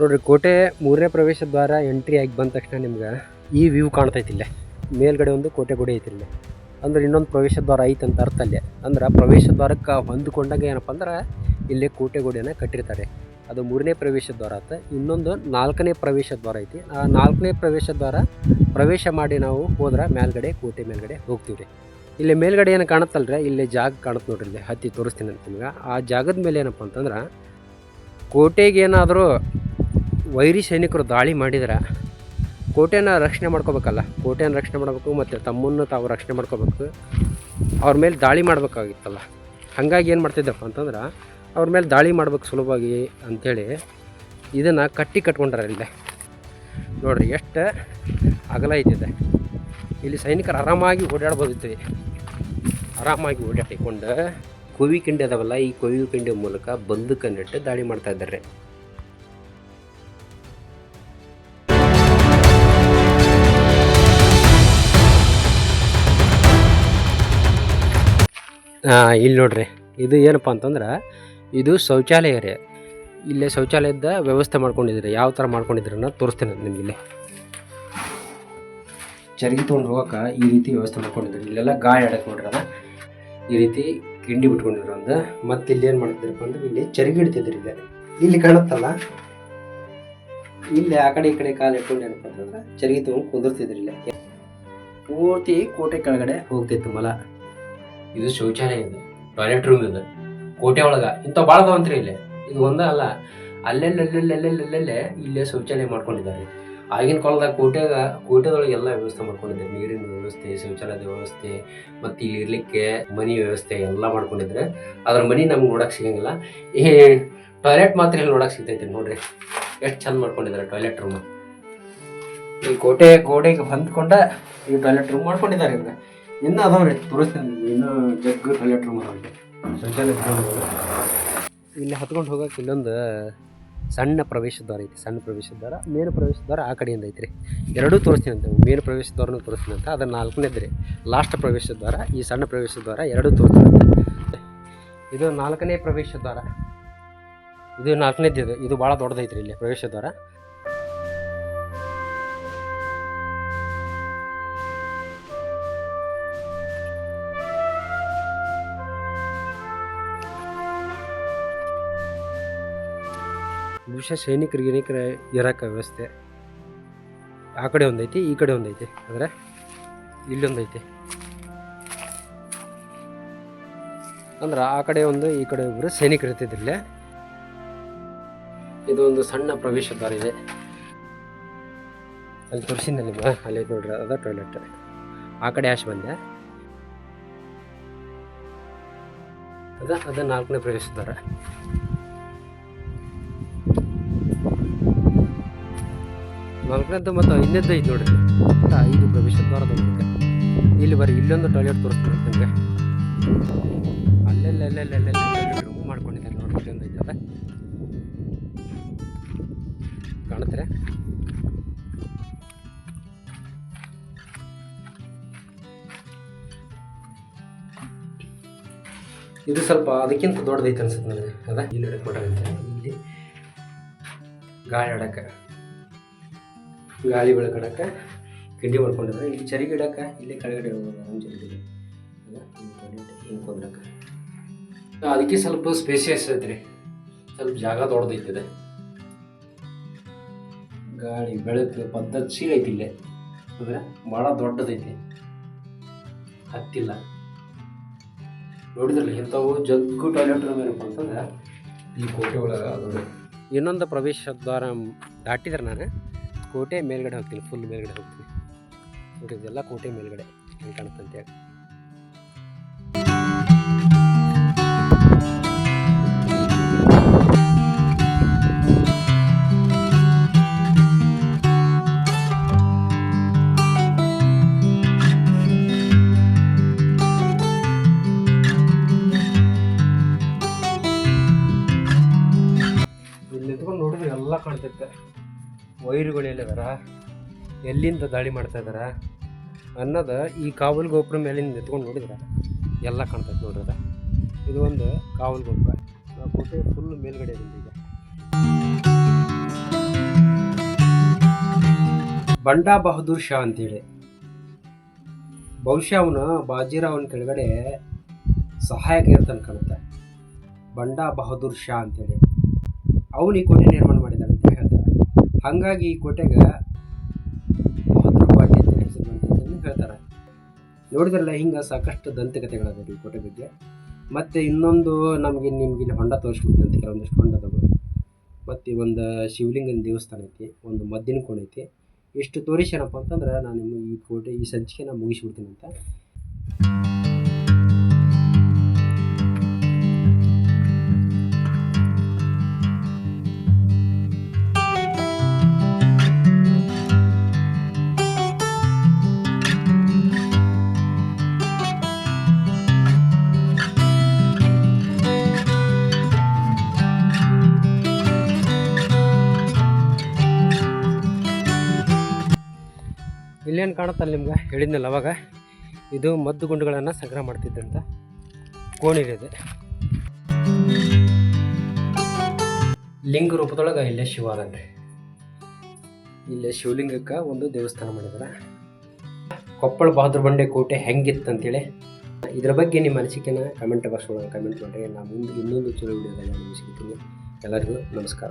ನೋಡ್ರಿ, ಕೋಟೆ ಮೂರನೇ ಪ್ರವೇಶ ದ್ವಾರ ಎಂಟ್ರಿ ಆಗಿ ಬಂದ ತಕ್ಷಣ ನಿಮ್ಗೆ ಈ ವ್ಯೂ ಕಾಣ್ತೈತಿ ಇಲ್ಲೇ. ಮೇಲ್ಗಡೆ ಒಂದು ಕೋಟೆ ಗುಡಿ ಐತಿ ಇಲ್ಲಿ. ಅಂದ್ರೆ ಇನ್ನೊಂದು ಪ್ರವೇಶ ದ್ವಾರ ಐತೆ ಅಂತ ಅರ್ಥ ಅಲ್ಲೇ. ಅಂದ್ರೆ ಪ್ರವೇಶ ದ್ವಾರಕ್ಕೆ ಹೊಂದ್ಕೊಂಡಾಗ ಏನಪ್ಪ ಅಂದ್ರೆ ಇಲ್ಲಿ ಕೋಟೆ ಗುಡಿಯನ್ನು ಕಟ್ಟಿರ್ತಾರೆ. ಅದು ಮೂರನೇ ಪ್ರವೇಶ ದ್ವಾರ ಆತ ಇನ್ನೊಂದು ನಾಲ್ಕನೇ ಪ್ರವೇಶ ದ್ವಾರ ಐತಿ. ಆ ನಾಲ್ಕನೇ ಪ್ರವೇಶ ದ್ವಾರ ಪ್ರವೇಶ ಮಾಡಿ ನಾವು ಹೋದ್ರೆ ಮೇಲ್ಗಡೆ, ಕೋಟೆ ಮೇಲ್ಗಡೆ ಹೋಗ್ತೀವಿ ರೀ ಇಲ್ಲಿ ಮೇಲ್ಗಡೆ ಏನು ಕಾಣುತ್ತಲ್ರಿ? ಇಲ್ಲಿ ಜಾಗ ಕಾಣುತ್ತೆ ನೋಡ್ರಿ ಇಲ್ಲಿ. ಹತ್ತಿ ತೋರಿಸ್ತೀನಿ ಅಂತ ನಿಮ್ಗೆ. ಆ ಜಾಗದ ಮೇಲೆ ಏನಪ್ಪ ಅಂತಂದ್ರೆ ಕೋಟೆಗೆ ಏನಾದರೂ ವೈರಿ ಸೈನಿಕರು ದಾಳಿ ಮಾಡಿದ್ರೆ ಕೋಟೆನ ರಕ್ಷಣೆ ಮಾಡ್ಕೋಬೇಕಲ್ಲ ಕೋಟೆಯನ್ನು ರಕ್ಷಣೆ ಮಾಡಬೇಕು ಮತ್ತು ತಮ್ಮನ್ನು ತಾವು ರಕ್ಷಣೆ ಮಾಡ್ಕೋಬೇಕು. ಅವ್ರ ಮೇಲೆ ದಾಳಿ ಮಾಡಬೇಕಾಗಿತ್ತಲ್ಲ. ಹಾಗಾಗಿ ಏನು ಮಾಡ್ತಿದ್ದಪ್ಪ ಅಂತಂದ್ರೆ ಅವ್ರ ಮೇಲೆ ದಾಳಿ ಮಾಡ್ಬೇಕು ಸುಲಭವಾಗಿ ಅಂಥೇಳಿ ಇದನ್ನು ಕಟ್ಟಿ ಕಟ್ಕೊಂಡ್ರೆ ಇಲ್ಲೇ. ನೋಡ್ರಿ ಎಷ್ಟು ಅಗಲ ಐತಿದೆ ಇಲ್ಲಿ ಸೈನಿಕರು ಆರಾಮಾಗಿ ಓಡಾಡ್ಬೋದಿತ್ತು ಆರಾಮಾಗಿ ಓಡಾಡಿಕೊಂಡು ಕೊವಿ ಕಿಂಡಿ ಅದಾವಲ್ಲ, ಈ ಕೊವಿ ಕಿಂಡಿ ಮೂಲಕ ಬಂದೂಕನ್ನಿಟ್ಟು ದಾಳಿ ಮಾಡ್ತಾ ಇದ್ದಾರೆ. ಇಲ್ಲಿ ನೋಡ್ರಿ. ಇದು ಏನಪ್ಪ ಅಂತಂದ್ರೆ, ಇದು ಶೌಚಾಲಯ ರೀ. ಇಲ್ಲೇ ಶೌಚಾಲಯದ ವ್ಯವಸ್ಥೆ ಮಾಡ್ಕೊಂಡಿದ್ದೀರಿ. ಯಾವ ಥರ ಮಾಡ್ಕೊಂಡಿದ್ದೀರಿ ಅನ್ನೋದು ತೋರಿಸ್ತೇನೆ ನಿಮ್ಗೆ ಇಲ್ಲಿ. ಚರ್ಗಿ ತೊಗೊಂಡು ಹೋಗೋಕೆ ಈ ರೀತಿ ವ್ಯವಸ್ಥೆ ಮಾಡ್ಕೊಂಡಿದ್ರು ಇಲ್ಲೆಲ್ಲ ಗಾಯ ಆಡಕ್ಕೆ ನೋಡ್ರಿ ಅದ. ಈ ರೀತಿ ಕಿಂಡಿ ಬಿಟ್ಕೊಂಡಿದ್ರು ಅಂದ್ರೆ ಮತ್ತೆ ಇಲ್ಲಿ ಏನು ಮಾಡ್ತಿದ್ರಪ್ಪ ಅಂದ್ರೆ, ಇಲ್ಲಿ ಚರ್ಗಿ ಇಡ್ತಿದ್ರು ಇಲ್ಲಿ ಇಲ್ಲಿ ಕಾಣುತ್ತಲ್ಲ? ಇಲ್ಲಿ ಆ ಕಡೆ ಈ ಕಡೆ ಕಾಲು ಇಟ್ಕೊಂಡು ಏನಪ್ಪ ಅಂತಂದ್ರೆ, ಚರ್ಗಿ ತೊಗೊಂಡು ಕುದುರ್ತಿದ್ರು ಇಲ್ಲಿ. ಪೂರ್ತಿ ಕೋಟೆ ಕೆಳಗಡೆ ಹೋಗ್ತಿತ್ತು ಮಲ. ಇದು ಶೌಚಾಲಯ ಇದೆ ಟಾಯ್ಲೆಟ್ ರೂಮ್ ಇದೆ. ಕೋಟೆ ಒಳಗೆ ಇಂಥ ಭಾಳ ಅದಾವಂತ್ರಿ ಇಲ್ಲಿ. ಇದು ಒಂದೇ ಅಲ್ಲ, ಅಲ್ಲೆಲ್ಲೆಲ್ಲೆಲ್ಲೆಲ್ಲೆಲ್ಲೆಲ್ಲೇ ಇಲ್ಲೇ ಶೌಚಾಲಯ ಮಾಡ್ಕೊಂಡಿದ್ದಾರೆ. ಆಗಿನ ಕಾಲದಾಗ ಕೋಟೆಗ ಕೋಟೆದೊಳಗೆ ಎಲ್ಲ ವ್ಯವಸ್ಥೆ ಮಾಡ್ಕೊಂಡಿದ್ದಾರೆ. ನೀರಿನ ವ್ಯವಸ್ಥೆ, ಶೌಚಾಲಯದ ವ್ಯವಸ್ಥೆ, ಮತ್ತು ಇಲ್ಲಿ ಇರ್ಲಿಕ್ಕೆ ಮನಿ ವ್ಯವಸ್ಥೆ ಎಲ್ಲ ಮಾಡ್ಕೊಂಡಿದ್ರೆ ಅದ್ರ ಮನಿ ನಮ್ಗೆ ನೋಡಕ್ಕೆ ಸಿಗಂಗಿಲ್ಲ. ಈ ಟಾಯ್ಲೆಟ್ ಮಾತ್ರ ಇಲ್ಲಿ ನೋಡಕ್ಕೆ ಸಿಗ್ತೈತಿ ನೋಡ್ರಿ. ಎಷ್ಟು ಚಂದ ಮಾಡ್ಕೊಂಡಿದ್ದಾರೆ ಟಾಯ್ಲೆಟ್ ರೂಮ್ ಈ ಕೋಟೆ ಗೋಡೆಗೆ ಹೊಂದ್ಕೊಂಡ ಈ ಟಾಯ್ಲೆಟ್ ರೂಮ್ ಮಾಡ್ಕೊಂಡಿದ್ದಾರೆ ಇವ್ರು. ಇನ್ನೂ ರೀ ತೋರಿಸ್ತೀನಿ ಇನ್ನೂ ಜಗ್ ರೂಮ್ ಅದಾವ ಇಲ್ಲಿ ಹತ್ಕೊಂಡು ಹೋಗಕ್ಕೆ ಇನ್ನೊಂದು ಸಣ್ಣ ಪ್ರವೇಶ ದ್ವಾರ ಐತಿ. ಸಣ್ಣ ಪ್ರವೇಶ ದ್ವಾರ ಮೇನ್ ಪ್ರವೇಶ ದ್ವಾರ ಆ ಕಡೆಯಿಂದ ಐತ್ರಿ ಎರಡೂ ತೋರಿಸ್ತೀನಿ ಅಂತ ಮೇನ್ ಪ್ರವೇಶ ದ್ವಾರನೂ ತೋರಿಸ್ತೀನಿ ಅಂತ. ಅದು ನಾಲ್ಕನೇದು ರೀ ಲಾಸ್ಟ್ ಪ್ರವೇಶ ದ್ವಾರ ಈ ಸಣ್ಣ ಪ್ರವೇಶ ದ್ವಾರ ಎರಡೂ ತೋರಿಸ್ತೀನಿ ಇದು ನಾಲ್ಕನೇ ಪ್ರವೇಶ ದ್ವಾರ ಇದು ನಾಲ್ಕನೇದು ಇದು ಇದು ಭಾಳ ದೊಡ್ಡದೈತ್ರಿ ಇಲ್ಲಿ ಪ್ರವೇಶ ದ್ವಾರ ಬಹುಶಃ ಸೈನಿಕರಿಗೆ ಗಿನಿಕರ ಇರೋಕೆ ವ್ಯವಸ್ಥೆ ಆ ಕಡೆ ಒಂದೈತಿ, ಈ ಕಡೆ ಒಂದೈತಿ ಅಂದರೆ ಇಲ್ಲೊಂದೈತಿ ಅಂದ್ರೆ ಆ ಕಡೆ ಒಂದು, ಈ ಕಡೆ ಒಬ್ಬರು ಸೈನಿಕರು ಇರ್ತಿದ್ರಿಲ್ಲ ಇದು ಒಂದು ಸಣ್ಣ ಪ್ರವೇಶ ದಾರಿ ಇದೆ. ಅಲ್ಲಿ ತೋರಿಸಿದ್ದಲ್ಲಿ ಅಲ್ಲಿ ನೋಡ್ರಿ, ಅದ ಟಾಯ್ಲೆಟ್ ಆ ಕಡೆ ಆಶ್ ಬಂದೆ. ಅದ ಅದ ನಾಲ್ಕನೇ ಪ್ರವೇಶ ದ್ವಾರ. ನಾಲ್ಕನೇದ್ದು ಮತ್ತು ಐದನೇದ್ದು ಐದು ನೋಡ್ರಿ ಒಟ್ಟು ಐದು ಪ್ರವೇಶ ದ್ವಾರದ ಮೂಲಕ ಇಲ್ಲಿ ಬರೀ ಇಲ್ಲೊಂದು ಟಾಯ್ಲೆಟ್ ತೋರಿಸ್ತೀನಿ ನಿಮಗೆ ಅಲ್ಲೆಲ್ಲೆಲ್ಲೆಲ್ಲೆಲ್ಲೆಲ್ಲ ಟಾಯ್ಲೆಟ್ ರೂಮ್ ಮಾಡ್ಕೊಂಡಿದ್ದಾರೆ ನೋಡಿ ಇಲ್ಲೊಂದು ಐತೆ ಅದ ಕಾಣುತ್ತೆ ಇದು ಸ್ವಲ್ಪ ಅದಕ್ಕಿಂತ ದೊಡ್ಡದೈತೆ ಅನ್ಸುತ್ತೆ ನನಗೆ ಅದ ಇಲ್ಲಿ ಹಿಡಕ್ಕೆ ಮಾಡಂತೆ ಇಲ್ಲಿ ಗಾಳಿ ಆಡಕ್ಕೆ ಗಾಳಿ ಬೆಳಕಡಕ್ಕೆ ಕಿಂಡಿ ಮಾಡ್ಕೊಂಡಿದ್ರೆ ಇಲ್ಲಿ ಚರಿಗೆ ಇಡಕ್ಕೆ ಇಲ್ಲಿ ಕೆಳಗಡೆ ಕುಂದ್ರಕ್ಕೆ ಅದಕ್ಕೆ ಸ್ವಲ್ಪ ಸ್ಪೇಸಿಯಸ್ ಐತ್ರಿ. ಸ್ವಲ್ಪ ಜಾಗ ದೊಡ್ಡದೈತಿದೆ. ಗಾಳಿ ಬೆಳಕು ಪದ್ಧತಿ ಐತಿ ಇಲ್ಲೇ. ಅಂದ್ರೆ ಭಾಳ ದೊಡ್ಡದೈತಿ. ಹತ್ತಿಲ್ಲ. ನೋಡಿದ್ರಲ್ಲ ಇಂಥವು ಜಗ್ಗು ಟಾಯ್ಲೆಟ್ ರೂಮ್ ಏನಪ್ಪ ಅಂತಂದ್ರೆ ಈ ಕೋಟೆ ಒಳಗೆ ಇನ್ನೊಂದು ಪ್ರವೇಶ ದ್ವಾರ ದಾಟಿದ್ರೆ ನಾನು. ಕೋಟೆ ಮೇಲ್ಗಡೆ ಹೋಗ್ತೀನಿ ಫುಲ್ ಮೇಲ್ಗಡೆ ಹೋಗ್ತೀನಿ. ನೋಡಿ ಇದೆಲ್ಲ ಕೋಟೆ ಮೇಲ್ಗಡೆ ಹೆಂಗೆ ನೋಡಿದ್ರೆ ಎಲ್ಲ ಕಾಣ್ತೈತೆ. ವೈರುಗಳು ಎಲ್ಲಿದಾರ ಎಲ್ಲಿಂದ ದಾಳಿ ಮಾಡ್ತಾ ಇದಾರ? ಅನ್ನೋದು ಈ ಕಾವಲ್ ಗೋಪುರ ಮೇಲಿಂದ ನಿಂತ್ಕೊಂಡು ನೋಡಿದ್ರೆ? ಎಲ್ಲ ಕಾಣ್ತೈತೆ ನೋಡ್ರಿ ಅದ. ಇದು ಒಂದು ಕಾವಲ್ ಗೋಪುರ. ಆ ಕೋಟೆ ಫುಲ್ ಮೇಲ್ಗಡೆ ಇದೆ ಬಂಡಾ ಬಹದ್ದೂರ್ ಶಾ ಅಂತೇಳಿ. ಬಹುಶಃ ಅವನು ಬಾಜಿರಾವನ ಕೆಳಗಡೆ ಸಹಾಯಕ ಇರ್ತಾನೆ ಕಾಣುತ್ತೆ. ಬಂಡಾ ಬಹದ್ದೂರ್ ಶಾ ಅಂತೇಳಿ. ಅವನು ಈ ಕೋಟೆ ನಿರ್ಮಾಣ ಹೇಳ್ತಾರೆ ಹಾಗಾಗಿ ಈ ಕೋಟೆಗೆ ಮಹತ್ವಪಾಟಿ ಪಾಟಿ ಅಂತ ಹೆಸರು ಹೇಳ್ತಾರೆ. ನೋಡಿದ್ರಲ್ಲ ಹಿಂಗೆ ಸಾಕಷ್ಟು ದಂತಕಥೆಗಳದಾವ ಈ ಕೋಟೆ ಬಗ್ಗೆ. ಮತ್ತು ಇನ್ನೊಂದು ನಮಗೆ ನಿಮ್ಗೆ ಇಲ್ಲಿ ಹೊಂಡ ತೋರಿಸ್ಬಿಡ್ತೀನಿ ಕೆಲವೊಂದಿಷ್ಟು ಹೊಂಡ ಅದಾವ ಮತ್ತು ಒಂದು ಶಿವಲಿಂಗನ ದೇವಸ್ಥಾನ ಐತಿ, ಒಂದು ಮದ್ದಿನ ಕೋಣೆ ಐತಿ. ಎಷ್ಟು ತೋರಿಸೇನಪ್ಪ ಅಂತಂದ್ರೆ ನಾನು ನಿಮ್ಮ ಈ ಕೋಟೆ, ಈ ಸಂಚಿಕೆನ ಮುಗಿಸ್ಬಿಡ್ತೀನಿ ಅಂತ. ಇಲ್ಲೇನು ಕಾಣುತ್ತಲ್ಲ ನಿಮ್ಗೆ? ಹೇಳಿದ್ನಲ್ಲ ಅವಾಗ? ಇದು ಮದ್ದು ಗುಂಡುಗಳನ್ನು ಸಂಗ್ರಹ ಮಾಡ್ತಿದ್ದಂತ ಕೋಣಿರಿದೆ. ಲಿಂಗ ರೂಪದೊಳಗೆ ಇಲ್ಲೇ ಶಿವ ಅದನ್ರಿ. ಇಲ್ಲೇ ಶಿವಲಿಂಗಕ್ಕೆ ಒಂದು ದೇವಸ್ಥಾನ ಮಾಡಿದಾರೆ. ಕೊಪ್ಪಳ ಬಹದ್ದೂರ್ ಬಂಡೆ ಕೋಟೆ ಹೆಂಗಿತ್ತು ಅಂತೇಳಿ ಇದ್ರ ಬಗ್ಗೆ ನಿಮ್ಮ ಅನಿಸಿಕೆನ ಕಮೆಂಟ್ ಬಾಕ್ಸ್ ಒಳಗೆ ಕಮೆಂಟ್ ಮಾಡಿರಿ. ನಾನು ಮುಂದೆ ಇನ್ನೊಂದು ಚಲೋ ವಿಡಿಯೋದಲ್ಲಿ ಸಿಗ್ತೀನಿ. ಎಲ್ಲರಿಗೂ ನಮಸ್ಕಾರ.